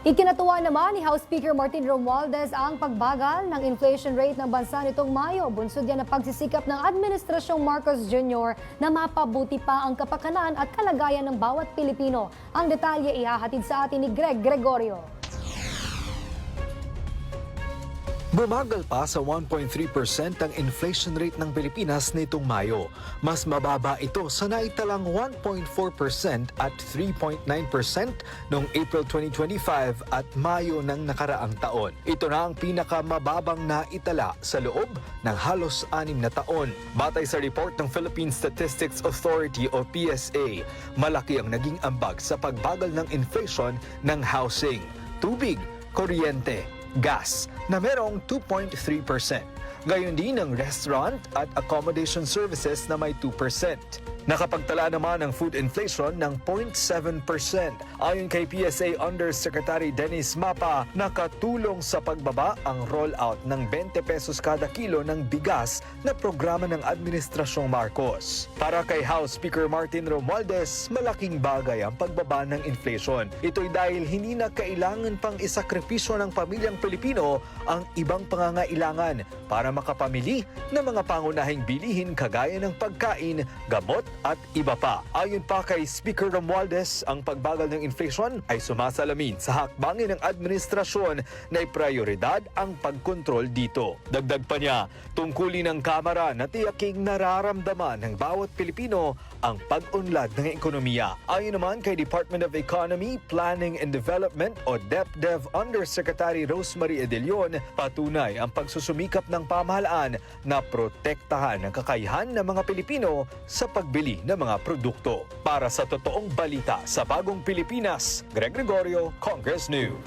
Ikinatuwa naman ni House Speaker Martin Romualdez ang pagbagal ng inflation rate ng bansa nitong Mayo. Bunsod yan ang pagsisikap ng Administrasyong Marcos Jr. na mapabuti pa ang kapakanan at kalagayan ng bawat Pilipino. Ang detalye ihahatid sa atin ni Greg Gregorio. Bumagal pa sa 1.3% ang inflation rate ng Pilipinas nitong Mayo. Mas mababa ito sa naitalang 1.4% at 3.9% noong April 2025 at Mayo ng nakaraang taon. Ito na ang pinakamababang naitala sa loob ng halos anim na taon. Batay sa report ng Philippine Statistics Authority o PSA, malaki ang naging ambag sa pagbagal ng inflation ng housing, tubig, kuryente, gas na merong 2.3%. Gayon din ang restaurant at accommodation services na may 2%. Nakapagtala naman ang food inflation ng 0.7%. Ayon kay PSA Undersecretary Dennis Mapa, nakatulong sa pagbaba ang rollout ng 20 pesos kada kilo ng bigas na programa ng Administrasyong Marcos. Para kay House Speaker Martin Romualdez, malaking bagay ang pagbaba ng inflation. Ito'y dahil hindi na kailangan pang isakripisyo ng pamilyang Pilipino ang ibang pangangailangan para makapamili ng mga pangunahing bilihin kagaya ng pagkain, gamot at iba pa. Ayon pa kay Speaker Romualdez, ang pagbagal ng inflation ay sumasalamin sa hakbangin ng administrasyon na prioridad ang pagkontrol dito. Dagdag pa niya, tungkulin ng Kamara na tiyaking nararamdaman ng bawat Pilipino ang pag-unlad ng ekonomiya. Ayon naman kay Department of Economy, Planning and Development o DepDev Undersecretary Rosemary Edelion, patunay ang pagsusumikap ng pamahalaan na protektahan ang kakayahan ng mga Pilipino sa pagbili ng mga produkto. Para sa totoong balita sa bagong Pilipinas, Greg Gregorio, Congress News.